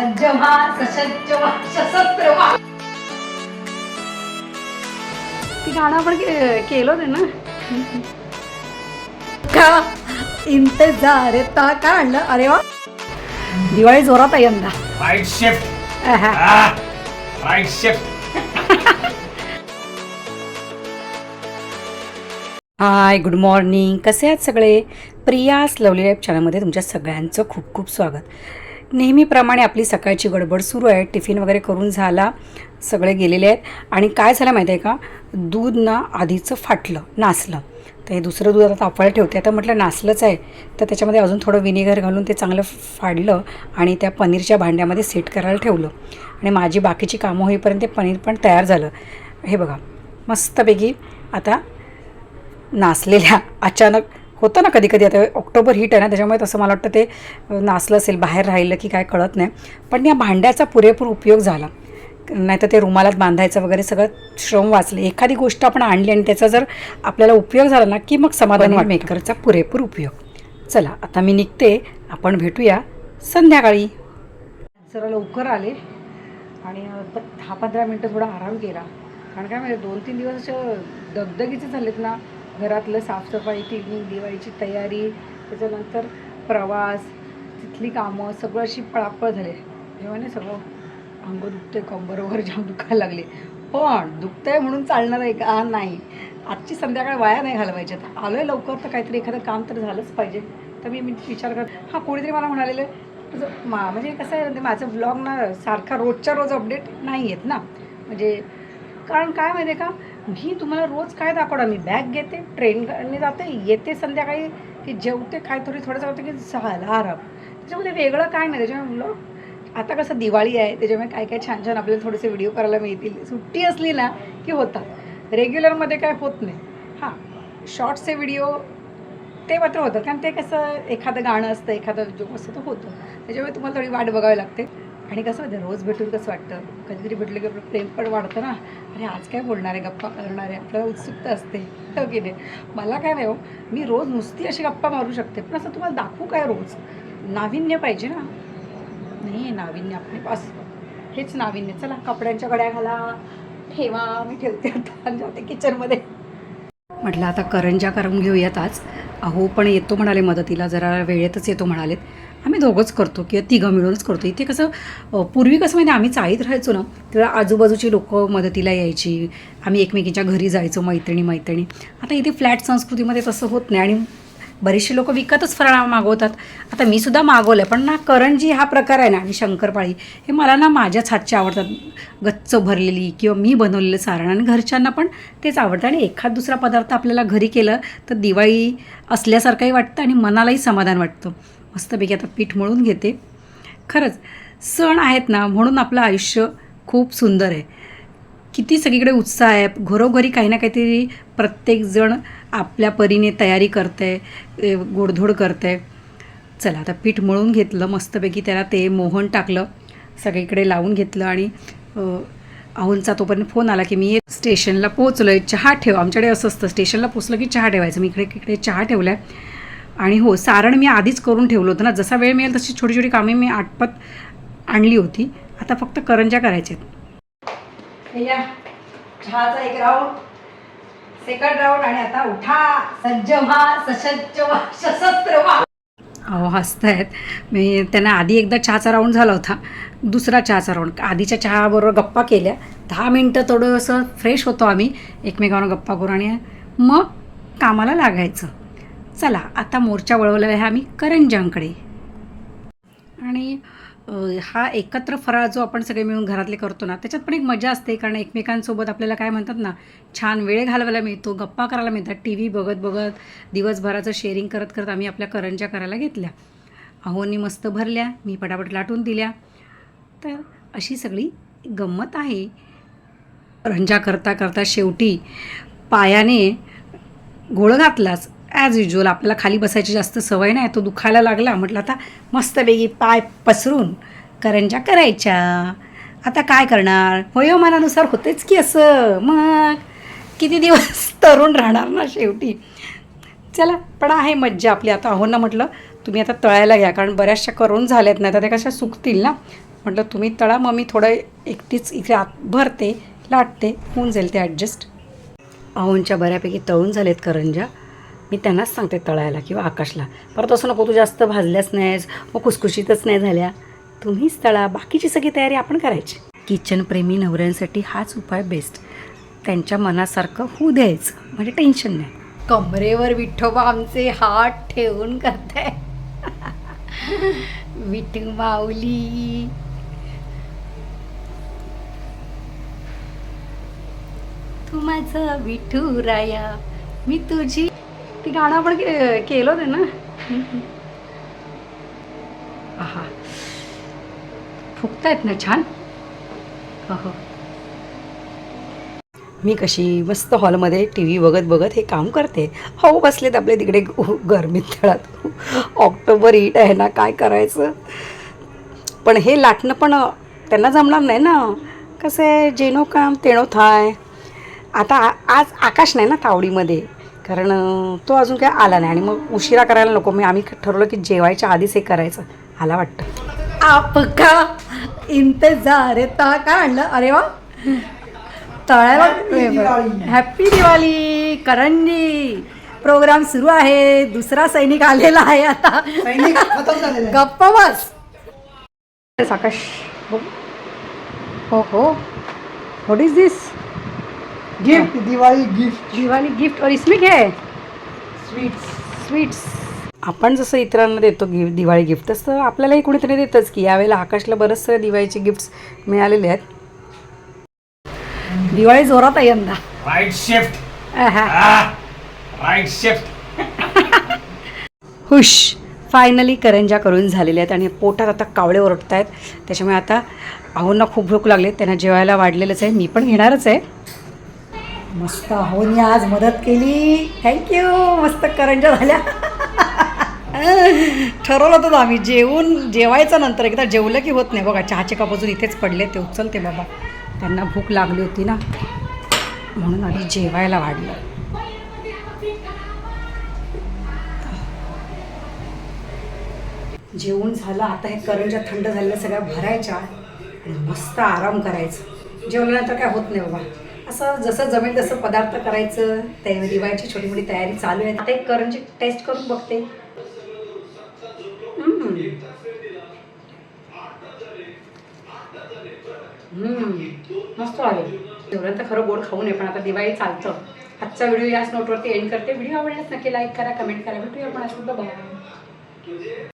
सज्ज व्हा सशस्त्र व्हा सशस्त्र व्हा ती गाणं आपण के- केलं होतं ना? का? इंतजार ता का आणलं? अरे वा. दिवाळी जोरात आहे यंदा. राईट शिफ्ट आहा. Right shift hi good morning कसे आहात सगळे? प्रियास लवली लाईफ चॅनलमध्ये तुमच्या सगळ्यांचं खूप खूप स्वागत. नेहमीप्रमाणे आपली सकाळची गडबड सुरू आहे. टिफिन वगैरे करून झाला. सगळे गेलेले आहेत. आणि काय झालं माहिती आहे का? दूध ना आधीचं फाटलं नासलं. तर हे दुसरं दूध आता तापवायला ठेवते. आता म्हटलं नासलंच आहे. तर त्याच्यामध्ये अजून थोडं विनेगर घालून ते चांगलं फाडलं आणि त्या पनीरच्या भांड्यामध्ये सेट करायला ठेवलं. आणि माझी बाकीची कामं होईपर्यंत ते पनीर पण तयार झालं. हे बघा मस्तपैकी आता नासलेल्या अचानक होतं ना कधी कधी आता ऑक्टोबर हीट आहे ना त्याच्यामुळे तसं मला वाटतं ते नासलं असेल बाहेर राहिलं की काय कळत नाही. पण या भांड्याचा पुरेपूर उपयोग झाला. नाही तर ते रुमालात बांधायचं वगैरे सगळं श्रम वाचले. एखादी गोष्ट आपण आणली आणि त्याचा जर आपल्याला उपयोग झाला ना की मग समाधान मेकरचा पुरेपूर उपयोग. चला आता मी निघते. आपण भेटूया संध्याकाळी. जरा लवकर आले आणि दहा पंधरा मिनटं थोडा आराम केला. कारण काय म्हणजे दोन तीन दिवस असे दगदगीचे झालेत ना घरातलं साफसफाई क्लिनिंग दिवाळीची तयारी त्याच्यानंतर प्रवास तिथली कामं सगळं अशी पळापळ झाले. जेव्हा नाही सगळं अंग दुखते कंबर वगैरे जाम दुखायला लागले. पण दुखतंय म्हणून चालणार आहे का? नाही. आजची संध्याकाळ वाया नाही घालवायच्यात आलो आहे लवकर तर काहीतरी एखादं काम तर झालंच पाहिजे. तर मी मी विचार कर हां कोणीतरी मला म्हणालेलं तुझं मा म्हणजे कसं आहे म्हणजे माझं ब्लॉग ना सारखा रोजच्या रोज अपडेट नाही आहेत ना. म्हणजे कारण काय माहिती आहे का? मी तुम्हाला रोज काय दाखवणार? मी बॅग घेते ट्रेनने जाते येते संध्याकाळी की जेवते काय थोडी थोडंसं होतं की झाला आराम. त्याच्यामध्ये वेगळं काय नाही. त्याच्यामुळे ब्लॉग आता कसं दिवाळी आहे त्याच्यामुळे काय काय छान छान आपल्याला थोडेसे व्हिडिओ करायला मिळतील. सुट्टी असली ना की होतात. रेग्युलरमध्ये काय होत नाही. हां शॉर्ट्सचे व्हिडिओ ते मात्र होतं कारण ते कसं एखादं गाणं असतं एखादं जोक असतं तर होतं. त्याच्यामुळे तुम्हाला थोडी वाट बघावी लागते. आणि कसं होतं रोज भेटून कसं वाटतं? कधीतरी भेटलं की आपलं प्रेम पण वाढतं ना. अरे आज काय बोलणार आहे? गप्पा करणार आहे आपल्याला उत्सुकता असते. हो की नाही? मला काय नाही हो मी रोज नुसती अशी गप्पा मारू शकते. पण असं तुम्हाला दाखवू काय रोज? नाविन्य पाहिजे ना? नाही नाविन्य आपले पास हेच नाविन्य. चला कपड्यांच्या गड्या घाला. ठेवा मी ठेवते आता. जाते किचनमध्ये म्हटलं आता करंजा करून घेऊयात आज. अहो पण येतो म्हणाले मदतीला जरा वेळेतच येतो म्हणालेत. आम्ही दोघंच करतो किंवा तिघं मिळूनच करतो. इथे कसं पूर्वी कसं म्हणजे आम्ही चाळीत राहायचो ना तेव्हा आजूबाजूची लोकं मदतीला यायची. आम्ही एकमेकींच्या घरी जायचो मैत्रिणी मैत्रिणी. आता इथे फ्लॅट संस्कृतीमध्ये तसं होत नाही आणि बरेचसे लोक विकतच फराळ मागवतात. आता मी सुद्धा मागवलं पण ना करंजी हा प्रकार आहे ना आणि शंकरपाळी हे मला ना माझ्याच हातचे आवडतात. गच्च भरलेली किंवा मी बनवलेलं सारण आणि घरच्यांना पण तेच आवडतं. आणि एखाद दुसरा पदार्थ आपल्याला घरी केलं तर दिवाळी असल्यासारखंही वाटतं आणि मनालाही समाधान वाटतं. मस्तपैकी आता पीठ मळून घेते. खरंच सण आहेत ना म्हणून आपलं आयुष्य खूप सुंदर आहे. किती सगळीकडे उत्साह आहे. घरोघरी काही ना काहीतरी प्रत्येकजण आपल्या परीने तयारी करते गोडधोड करते चला आता पीठ मळून घेतलं मस्तपैकी त्याला ते मोहन टाकलं सगळीकडे लावून घेतलं आणि अ, तोपर्यंत फोन आला की मी स्टेशनला पोहोचलो आहे चहा ठेव. आमच्याकडे असं असतं स्टेशनला पोचलं की चहा ठेवायचं. मी इकडे इकडे चहा ठेवला आहे आणि हो सारण मी आधीच करून ठेवलं होतं ना. जसा वेळ मिळेल तशी छोटी छोटी कामे मी आटपत आणली होती. आता फक्त करंज्या करायच्या आहेत चहाचा एक राऊंड. सेकंड राऊंड आणि आता उठा. सज्ज व्हा सशस्त्र व्हा सशस्त्र व्हा. अहो हसतायत मी त्यांना आधी एकदा चहाचा राऊंड झाला होता. दुसरा चहाचा राऊंड. आधीच्या चहाबरोबर गप्पा केल्या. दहा मिनटं थोडंसं फ्रेश होतो आम्ही. एकमेकांवर गप्पा करू आणि मग कामाला लागायचं. चला आता मोर्चा वळवलेला आहे आम्ही करंजांकडे आणि हा एकत्र फराळ जो आपण सगळे मिळून घरातले करतो ना त्याच्यात पण एक मजा असते. कारण एकमेकांसोबत आपल्याला काय म्हणतात ना छान वेळ घालवायला मिळतो गप्पा करायला मिळतात. टी व्ही बघत बघत दिवसभराचं शेअरिंग करत करत आम्ही आपल्या करंज्या करायला घेतल्या. अहोनी मस्त भरल्या मी पटापट लाटून दिल्या. तर अशी सगळी गंमत आहे. रंजा करता करता शेवटी पायाने घोळ घातलाच ॲज युज्युअल आपल्याला खाली बसायची जास्त सवय नाही तो दुखायला लागला. म्हटलं आता मस्तपैकी पाय पसरून करंजा करायच्या. आता काय करणार? वयोमानानुसार हो, होतेच की असं. मग किती दिवस तरुण राहणार ना शेवटी? चला पण आहे मज्जा आपली आता. अहो ना म्हटलं तुम्ही आता तळायला घ्या कारण बऱ्याचशा करून झाल्यात नाही तर त्या कशा सुकतील ना? म्हटलं तुम्ही तळा मग मी थोडं एकटीच इथे आत भरते लाटते होऊन जाईल ते ॲडजस्ट अहोंच्या बऱ्यापैकी तळून झालेत करंजा. मी त्यांनाच सांगते तळायला किंवा आकाशला. परत असं नको तू जास्त भाजल्याच नाहीस मग खुसखुशीतच नाही झाल्या. तुम्हीच तळा बाकीची सगळी तयारी आपण करायची. किचनप्रेमी नवऱ्यांसाठी हाच उपाय बेस्ट त्यांच्या मनासारखं होऊ द्यायचं म्हणजे टेन्शन नाही. कमरेवर विठोबा आमचे हात ठेवून करताय. विठू माऊली. तू माझं विठू राया मी तुझी ती गाणं आपण के- केलं होतं ना. आहा. फुगतायत ना छान. हो हो मी कशी मस्त हॉलमध्ये टी व्ही बघत बघत हे काम करते. हो बसलेत आपले तिकडे ग- गरमीत तळात. ऑक्टोबर ईट आहे ना काय करायचं? पण हे लाटणं पण त्यांना जमणार नाही ना. कसं आहे जेनो काम तेणो थाय. आता आज आकाश नाही ना तावडीमध्ये. कारण तो अजून काय आला नाही. आणि मग उशिरा करायला नको. मी आम्ही ठरवलं की जेवायच्या आधीच हे करायचं. आला वाटतं. आपका इंतजार था काय आणलं? अरे वा. तळायला हॅपी दिवाळी करंजी. प्रोग्राम सुरू आहे. दुसरा सैनिक आलेला आहे आता. गप्प बस. आकाश. हो हो. What is this gift Diwali gift Diwali gift और इसमें क्या है? स्वीट्स स्वीट्स आपण जसं इतरांना देतो गिफ्ट दिवाळी गिफ्ट तसं आपल्यालाही कुणीतरी देतंच की यावेळेला आकाशला बरंचसं दिवाळीचे गिफ्ट्स मिळालेले आहेत. दिवाळी जोरात आहे यंदा. Right shift. राईट शिफ्ट हुश. फायनली करंजा करून झालेल्या आहेत आणि पोटात आता कावळे ओरडत आहेत त्याच्यामुळे आता आहोंना खूप भूक लागली. त्यांना जेवायला वाढलेलंच आहे. मी पण घेणारच आहे. मस्त होनी आज मदत केली. थँक्यू मस्त करंजा झाल्या. ठरवलं होतं आम्ही जेवून जेवायचं नंतर एकदा जेवलं की होत नाही. बघा चहाचे कप अजून इथेच पडले ते उचलते बाबा. त्यांना भूक लागली होती ना. म्हणून आधी जेवायला वाढलं. जेवून झालं. आता हे करंजा थंड झालेल्या सगळ्या भरायच्या. आणि मस्त आराम करायचं. जेवल्यानंतर काय होत नाही बाबा. असं जसं जमेल तसं पदार्थ करायचं तयारी दिवाळीची छोटी मोठी तयारी चालू आहे. आता एक करंजी टेस्ट करून बघते. हम्म. हम्म. मस्त आहे. जेवढं तर खरं गोड खाऊ नये पण आता दिवाळी चालतं. आजचा व्हिडिओ याच नोटवरती एंड करते. व्हिडिओ आवडल्यास नक्की लाईक करा कमेंट करा. भेटूया आपण असं बघा